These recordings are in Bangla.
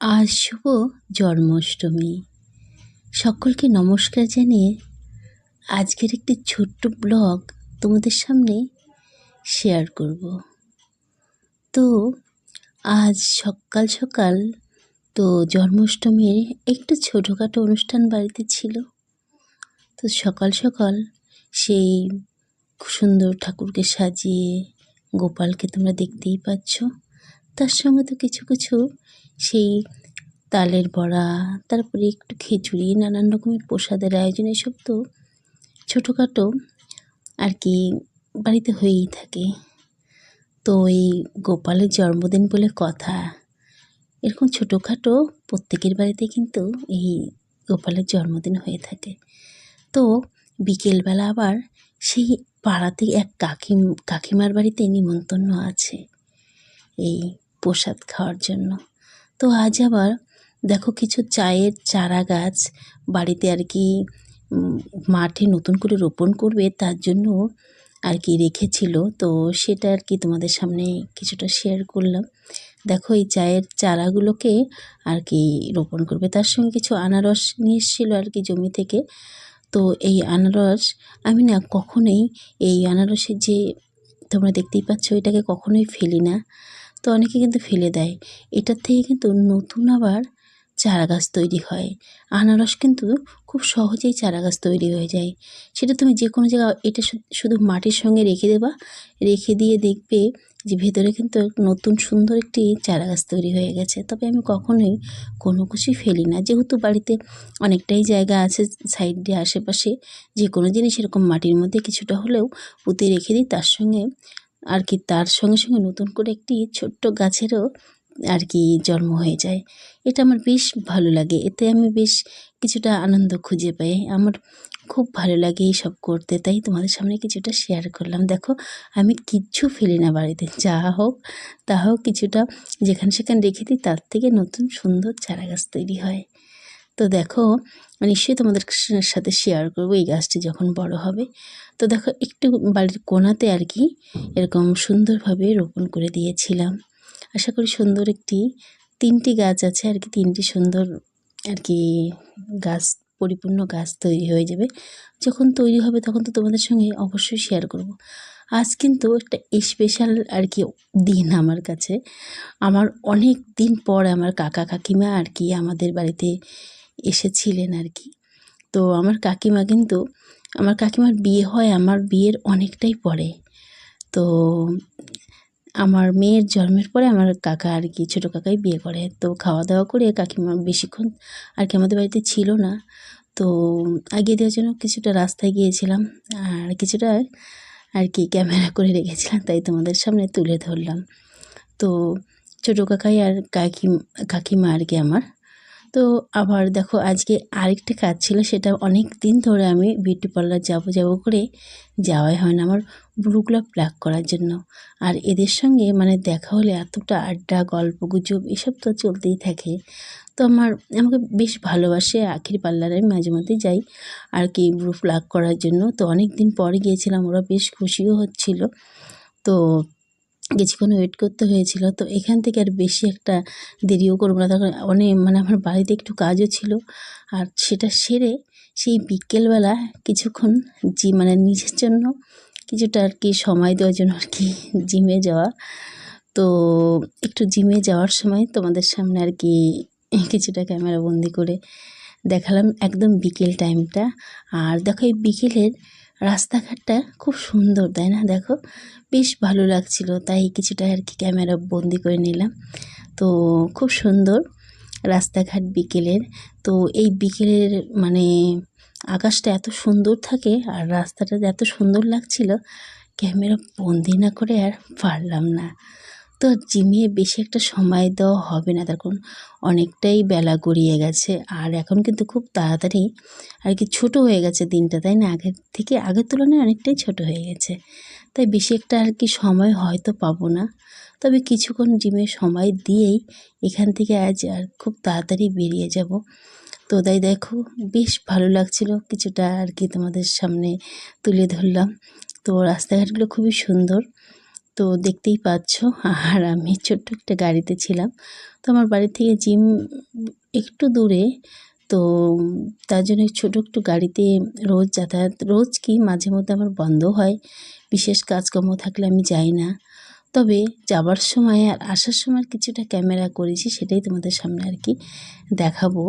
আজ শুভ জন্মাষ্টমী। সকলকে নমস্কার জানিয়ে আজকের একটি ছোট্ট ব্লগ তোমাদের সামনে শেয়ার করব। তো, আজ সকাল সকাল তো জন্মাষ্টমীর একটু ছোটোখাটো অনুষ্ঠান বাড়িতে ছিল। তো সকাল সকাল সেই সুন্দর ঠাকুরকে সাজিয়ে গোপালকে তোমরা দেখতেই পাচ্ছ। তার সঙ্গে তো কিছু কিছু সেই তালের বড়া, তারপরে একটু খিচুড়ি, নানান রকমের প্রসাদের আয়োজন, এসব তো ছোটোখাটো আর কি বাড়িতে হয়েই থাকে। তো এই গোপালের জন্মদিন বলে কথা, এরকম ছোটোখাটো প্রত্যেকের বাড়িতে কিন্তু এই গোপালের জন্মদিন হয়ে থাকে। তো বিকেলবেলা আবার সেই পাড়াতে এক কাকি কাকিমার বাড়িতে নিমন্ত্রণ আছে। এই প্রসাদ খাওয়ার জন্য। তো আজ আবার দেখো কিছু চায়ের চারা গাছ বাড়িতে আর কি মাঠে নতুন করে রোপণ করবে তার জন্য আর কি রেখেছিল। তো সেটা আর কি তোমাদের সামনে কিছুটা শেয়ার করলাম। দেখো এই চায়ের চারাগুলোকে আর কি রোপণ করবে। তার সঙ্গে কিছু আনারস নিয়ে এসেছিল আর কি জমি থেকে। তো এই আনারস, আমি না কখনোই এই আনারসের যে, তোমরা দেখতেই পাচ্ছ এটাকে কখনোই ফেলি না। তো অনেকে কিন্তু ফেলে দেয়। এটার থেকে কিন্তু নতুন আবার চারা গাছ তৈরি হয়। আনারস কিন্তু খুব সহজেই চারা গাছ তৈরি হয়ে যায়। সেটা তুমি যে কোনো জায়গায়, এটা শুধু মাটির সঙ্গে রেখে দেবা। রেখে দিয়ে দেখবে যে ভেতরে কিন্তু নতুন সুন্দর একটি চারা গাছ তৈরি হয়ে গেছে। তবে আমি কখনোই কোনো কিছুই ফেলি না। যেহেতু বাড়িতে অনেকটাই জায়গা আছে সাইড আশেপাশে যে কোনো জিনিস এরকম মাটির মধ্যে কিছুটা হলেও পুঁতে রেখে দিই, তার সঙ্গে আর কি তার সঙ্গে সঙ্গে নতুন করে একটি ছোট্ট গাছেরও আর কি জন্ম হয়ে যায়। এটা আমার বেশ ভালো লাগে। এতে আমি বেশ কিছুটা আনন্দ খুঁজে পাই। আমার খুব ভালো লাগে এইসব করতে। তাই তোমাদের সামনে কিছুটা শেয়ার করলাম। দেখো, আমি কিচ্ছু ফেলি না বাড়িতে। যা হোক, তা হোক কিছুটা যেখানে সেখানে রেখে দিই, তার থেকে নতুন সুন্দর চারা গাছ তৈরি হয়। তো দেখো, নিশ্চয়ই তোমাদের সাথে শেয়ার করব এই গাছটি যখন বড় হবে। তো দেখো, একটু বাড়ির কোনাতে আর কি এরকম সুন্দরভাবে রোপণ করে দিয়েছিলাম। আশা করি সুন্দর একটি, তিনটি গাছ আছে আর কি, তিনটি সুন্দর আর কি গাছ, পরিপূর্ণ গাছ তৈরি হয়ে যাবে। যখন তৈরি হবে তখন তো তোমাদের সঙ্গে অবশ্যই শেয়ার করব। আজ কিন্তু একটা স্পেশাল আর কি দিন আমার কাছে। আমার অনেক দিন পর আমার কাকা কাকিমা আর কি আমাদের বাড়িতে এসেছিলেন আর কি। তো আমার কাকিমা কিন্তু, আমার কাকিমার বিয়ে হয়, আমার বিয়ের অনেকটাই পরে। তো আমার মেয়ের জন্মের পরে আমার কাকা আর কি, ছোটো কাকাই বিয়ে করে। তো খাওয়া দাওয়া করে কাকিমা বেশিক্ষণ আর কি আমাদের বাড়িতে ছিল না। তো আগিয়ে দেওয়ার জন্য কিছুটা রাস্তায় গিয়েছিলাম আর কিছুটা আর কি ক্যামেরা করে রেখেছিলাম, তাই তোমাদের সামনে তুলে ধরলাম। তো ছোটো কাকাই আর কাকি কাকিমা আর কি আমার। তো আবার দেখো আজকে আরেকটা কাজ ছিল, সেটা অনেক দিন ধরে আমি বিউটি পার্লার যাব যাব করে যাওয়াই হয় না আমার ব্লুগুলো প্লাক করার জন্য। আর এদের সঙ্গে মানে দেখা হলে এতটা আড্ডা, গল্প, গুজব এসব তো চলতেই থাকে। তো আমার, আমাকে বেশ ভালোবাসে আখির পার্লারে আমি মাঝে মধ্যে যাই। আর কি ব্রু প্লাক করার জন্য। তো অনেক দিন পরে গিয়েছিলাম, ওরা বেশ খুশিও হচ্ছিল। তো কিছুক্ষণ ওয়েট করতে হয়েছিল, তো এখান থেকে আর বেশি একটা দেরিও করব না। তখন অনেক মানে আমার বাড়িতে একটু কাজও ছিল, আর সেটা সেরে সেই বিকেলবেলা কিছুক্ষণ জি মানে নিজের জন্য কিছুটা আর কি সময় দেওয়ার জন্য আর কি জিমে যাওয়া। তো একটু জিমে যাওয়ার সময় তোমাদের সামনে আর কি কিছুটা ক্যামেরা বন্দি করে দেখালাম একদম বিকেল টাইমটা আর দেখো এই বিকেলের রাস্তাঘাটটা খুব সুন্দর, তাই না? দেখো, বেশ ভালো লাগছিল। তাই কিছুটা আর কি ক্যামেরা বন্দি করে নিলাম। তো খুব সুন্দর রাস্তাঘাট বিকেলের। তো এই বিকেলের মানে আকাশটা এত সুন্দর থাকে আর রাস্তাটা এত সুন্দর লাগছিল, ক্যামেরা বন্দি না করে আর পারলাম না। তো জিমে বেশি একটা সময় দেওয়া হবে না। তখন অনেকটাই বেলা গড়িয়ে গেছে। আর এখন কিন্তু খুব তাড়াতাড়ি আর কি ছোটো হয়ে গেছে দিনটা, তাই না? আগের থেকে, আগের তুলনায় অনেকটাই ছোট হয়ে গেছে। তাই বেশি একটা আর কি সময় হয়তো পাবো না। তবে কিছুক্ষণ জিমে সময় দিয়েই এখান থেকে আজ আর খুব তাড়াতাড়ি বেরিয়ে যাব। তো তাই দেখো, বেশ ভালো লাগছিল কিছুটা আর কি তোমাদের সামনে তুলে ধরলাম। তো রাস্তাঘাটগুলো খুবই সুন্দর। তো দেখতেই পাচ্ছ, আর আমি ছোট্ট একটা গাড়িতে ছিলাম। তো আমার বাড়ি থেকে জিম একটু দূরে, তো তার জন্য ছোটো একটু গাড়িতে রোজ যাতায়াত, রোজ কি মাঝে মধ্যে আমার বন্ধ হয়, বিশেষ কাজকর্ম থাকলে আমি যাই না। তবে যাবার সময় আর আসার সময় কিছুটা ক্যামেরা করেছি, সেটাই তোমাদের সামনে আর কি দেখাবো।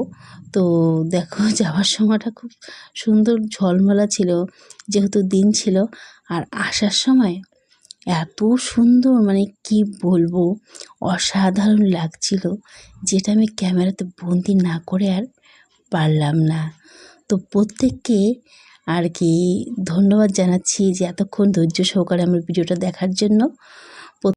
তো দেখো, যাওয়ার সময়টা খুব সুন্দর ঝলমলা ছিল, যেহেতু দিন ছিল, আর আসার সময় এত সুন্দর মানে কি বলব? অসাধারণ লাগছিল, যেটা আমি ক্যামেরাতে বন্দি না করে আর পারলাম না। তো প্রত্যেককে আর কি ধন্যবাদ জানাচ্ছি যে এতক্ষণ ধৈর্য সহকারে আমার ভিডিওটা দেখার জন্য।